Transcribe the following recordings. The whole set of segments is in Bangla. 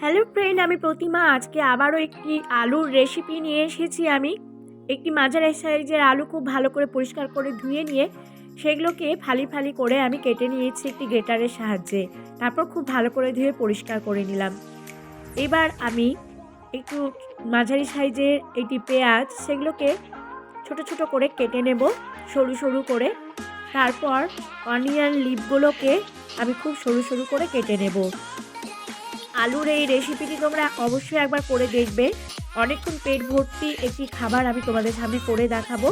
হ্যালো ফ্রেন্ড আমি প্রতিমা। আজকে আবারও একটি আলুর রেসিপি নিয়ে এসেছি আমি। একটি মাঝারি সাইজের আলু খুব ভালো করে পরিষ্কার করে ধুয়ে নিয়ে সেগুলোকে ফালি ফালি করে আমি কেটে নিয়েছি একটি গ্রেটারের সাহায্যে। তারপর খুব ভালো করে ধুয়ে পরিষ্কার করে নিলাম। এবার আমি একটু মাঝারি সাইজের একটি পেঁয়াজ সেগুলোকে ছোট ছোট করে কেটে নেব সরু সরু করে। তারপর অনিয়ন লিপগুলোকে আমি খুব সরু সরু করে কেটে নেব। আলুর এই রেসিপিটি তোমরা অবশ্যই একবার করে দেখবে। অনেকক্ষণ পেট ভর্তি একটি খাবার আমি তোমাদের সামনে করে দেখাবো।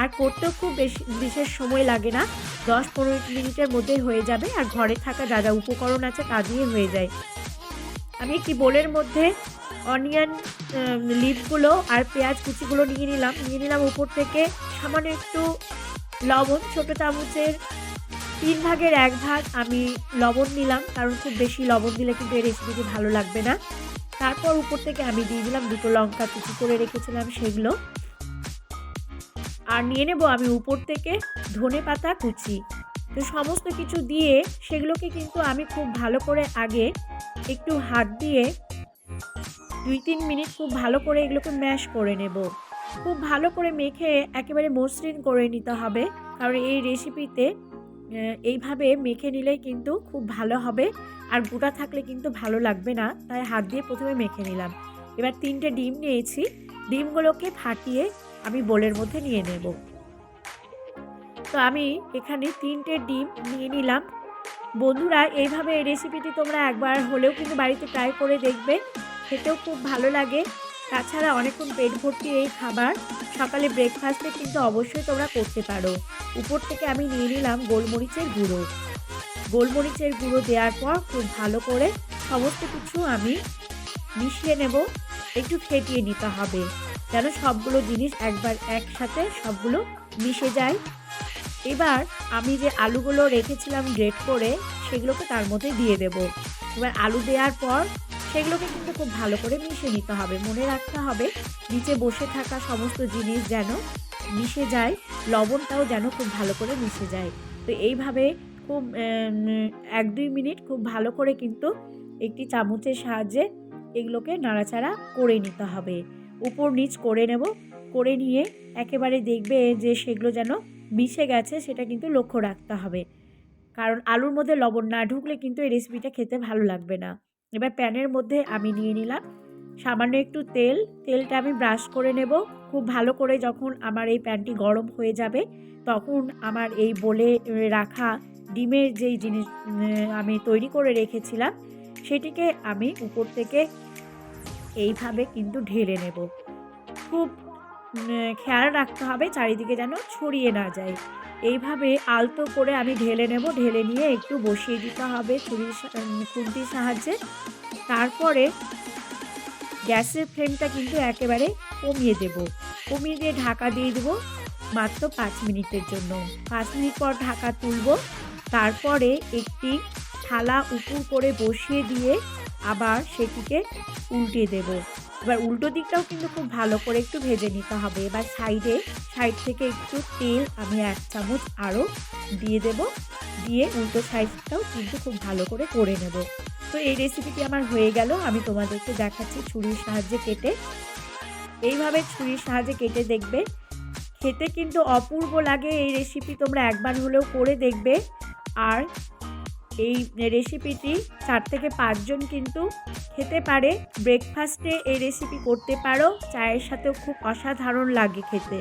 আর করতেও খুব বেশি, বিশেষ সময় লাগে না। দশ পনেরো মিনিটের মধ্যে হয়ে যাবে আর ঘরে থাকা যা যা উপকরণ আছে তা দিয়ে হয়ে যায়। আমি একটি বোলের মধ্যে অনিয়ন লিপগুলো আর পেঁয়াজ কুচিগুলো নিয়ে নিলাম। নিয়ে নিলাম উপর থেকে সামান্য একটু লবণ, ছোটো চামচের তিন ভাগের এক ভাগ আমি লবণ নিলাম, কারণ খুব বেশি লবণ দিলে কিন্তু এই রেসিপিটি ভালো লাগবে না। তারপর উপর থেকে আমি দিয়ে দিলাম দুটো লঙ্কা কুচি করে রেখেছিলাম সেগুলো। আর নিয়ে নেব আমি উপর থেকে ধনে পাতা কুচি। তো সমস্ত কিছু দিয়ে সেগুলোকে কিন্তু আমি খুব ভালো করে আগে একটু হাত দিয়ে দুই তিন মিনিট খুব ভালো করে এগুলোকে ম্যাশ করে নেব। খুব ভালো করে মেখে একেবারে মসৃণ করে নিতে হবে, কারণ এই রেসিপিতে এইভাবে মেখে নিলেই কিন্তু খুব ভালো হবে। আর গোটা থাকলে কিন্তু ভালো লাগবে না, তাই হাত দিয়ে প্রথমে মেখে নিলাম। এবার তিনটে ডিম নিয়েছি। ডিমগুলোকে ফাটিয়ে আমি বোলের মধ্যে নিয়ে নেব। তো আমি এখানে তিনটে ডিম নিয়ে নিলাম। বন্ধুরা, এইভাবে এই রেসিপিটি তোমরা একবার হলেও কিন্তু বাড়িতে ট্রাই করে দেখবে। খেতেও খুব ভালো লাগে। তাছাড়া অনেকক্ষণ পেট ভর্তি এই খাবার। সকালে ব্রেকফাস্টে কিন্তু অবশ্যই তোমরা করতে পারো। উপর থেকে আমি নিয়ে নিলাম গোলমরিচের গুঁড়ো। গোলমরিচের গুঁড়ো দেওয়ার পর খুব ভালো করে সমস্ত কিছু আমি মিশিয়ে নেব। একটু ফেটিয়ে নিতে হবে, যেন সবগুলো জিনিস একবার একসাথে সবগুলো মিশে যায়। এবার আমি যে আলুগুলো রেখেছিলাম গ্রেট করে, সেগুলোকে তার মধ্যে দিয়ে দেব। এবার আলু দেওয়ার পর সেগুলোকে কিন্তু খুব ভালো করে মিশে নিতে হবে। মনে রাখতে হবে, নিচে বসে থাকা সমস্ত জিনিস যেন মিশে যায়, লবণটাও যেন খুব ভালো করে মিশে যায়। তো এইভাবে খুব এক দুই মিনিট খুব ভালো করে কিন্তু একটি চামচের সাহায্যে এগুলোকে নাড়াচাড়া করে নিতে হবে। উপর নিচ করে নেব, করে নিয়ে একেবারে দেখবে যে সেগুলো যেন মিশে গেছে, সেটা কিন্তু লক্ষ্য রাখতে হবে। কারণ আলুর মধ্যে লবণ না ঢুকলে কিন্তু এই রেসিপিটা খেতে ভালো লাগবে না। এবার প্যানের মধ্যে আমি নিয়ে নিলাম। সামান্য একটু তেল, তেলটা আমি ব্রাশ করে নেব। খুব ভালো করে যখন আমার এই প্যানটি গরম হয়ে যাবে, তখন আমার এই বলে রাখা ডিমের যেই জিনিস আমি তৈরি করে রেখেছিলাম, সেটিকে আমি উপর থেকে এইভাবে কিন্তু ঢেলে নেব। খুব খেয়াল রাখতে হবে চারিদিকে যেন ছড়িয়ে না যায়। এইভাবে আলতো করে আমি ঢেলে নেব, ঢেলে নিয়ে একটু বসিয়ে দিতে হবে ছুরির খুন্তির সাহায্যে। তারপরে গ্যাসের ফ্লেমটা কিন্তু একেবারে কমিয়ে দেব। কমিয়ে দিয়ে ঢাকা দিয়ে দেবো মাত্র পাঁচ মিনিটের জন্য। পাঁচ মিনিট পর ঢাকা তুলব। তারপরে একটি থালা উপুর করে বসিয়ে দিয়ে আবার সেটিকে উল্টে দেব। এবার উল্টো দিকটাও কিন্তু খুব ভালো করে একটু ভেজে নিতে হবে। এবার সাইডে, সাইড থেকে একটু তেল আমি এক চামচ আরও দিয়ে দেব। দিয়ে উল্টো সাইডটাও কিন্তু খুব ভালো করে করে নেব। তো এই রেসিপিটি আমার হয়ে গেল। আমি তোমাদেরকে দেখাচ্ছি ছুরির সাহায্যে কেটে। এইভাবে ছুরির সাহায্যে কেটে দেখবে। খেতে কিন্তু অপূর্ব লাগে এই রেসিপি তোমরা একবার হলেও করে দেখবে। আর এই রেসিপিটি চার থেকে পাঁচজন কিন্তু খেতে পারে। ব্রেকফাস্টে এই রেসিপি করতে পারো। চায়ের সাথেও খুব অসাধারণ লাগে খেতে।